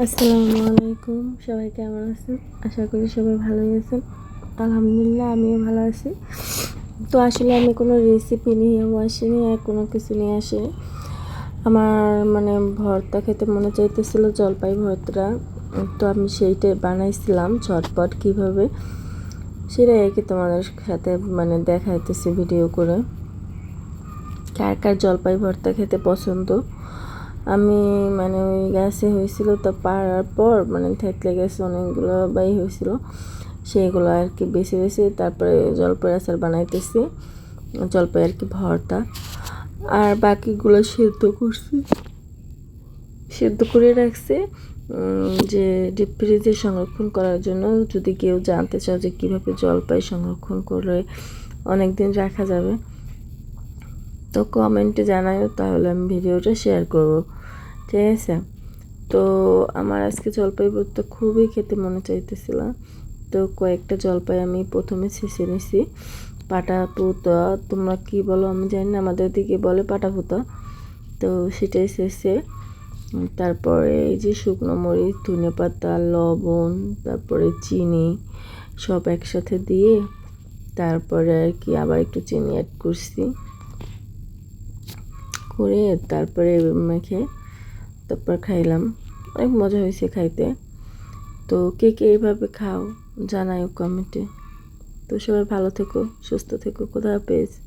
আসসালামু আলাইকুম, সবাই কেমন আছেন? আশা করি সবাই ভালোই আছেন। আলহামদুলিল্লাহ, আমিও ভালো আছি। তো আসলে আমি কোনো রেসিপি নিয়েও আসিনি আর কোনো কিছু নিয়ে আসিনি। আমার মানে ভর্তা খেতে মনে চাইতেছিল জলপাই ভর্তা তো আমি সেইটাই বানাইছিলাম ঝটপট কীভাবে। সেটাই আর কি তোমাদের সাথে মানে দেখাইতেছি ভিডিও করে। কার কার জলপাই ভর্তা খেতে পছন্দ? আমি মানে ওই গাছে হয়েছিল তো পাড়ার পর মানে থেতলে গেছে অনেকগুলো বাই হয়েছিল, সেইগুলো আর কি বেছে বেছে তারপরে জলপাই আচার বানাইতেছি জলপাই আর কি ভর্তা। আর বাকিগুলো সেদ্ধ করছি। সেদ্ধ করে রাখছে যে ডিপ ফ্রিজে সংরক্ষণ করার জন্য। যদি কেউ জানতে চাও যে কীভাবে জলপাই সংরক্ষণ করলে অনেক দিন রাখা যাবে। তো কমেন্টে জানাও তাহলে আমি ভিডিওটা শেয়ার করব। ঠিক আছে? তো আমার আজকে জলপাই ভর্তা খুবই খেতে মনে চাইতেছিল। তো কয়েকটা জলপাই আমি প্রথমে ছেঁচে নিছি। পাটা পুতা তোমরা কি বলো আমি জানি না, আমাদের দিকে বলে পাটা পুতা তো সেটাই শেষে। তারপরে এই যে শুকনো মরিচ, ধনে পাতা, লবণ, তারপরে চিনি, সব একসাথে দিয়ে তারপরে আর কি আবার একটু চিনি অ্যাড করছি। করে তারপরে মেখে তারপর খাইলাম। অনেক মজা হয়েছে খাইতে। তো কে কে এইভাবে খাও জানাই কমেন্টে। তো সবাই ভালো থেকো, সুস্থ থেকো। কোথাও পেয়েছে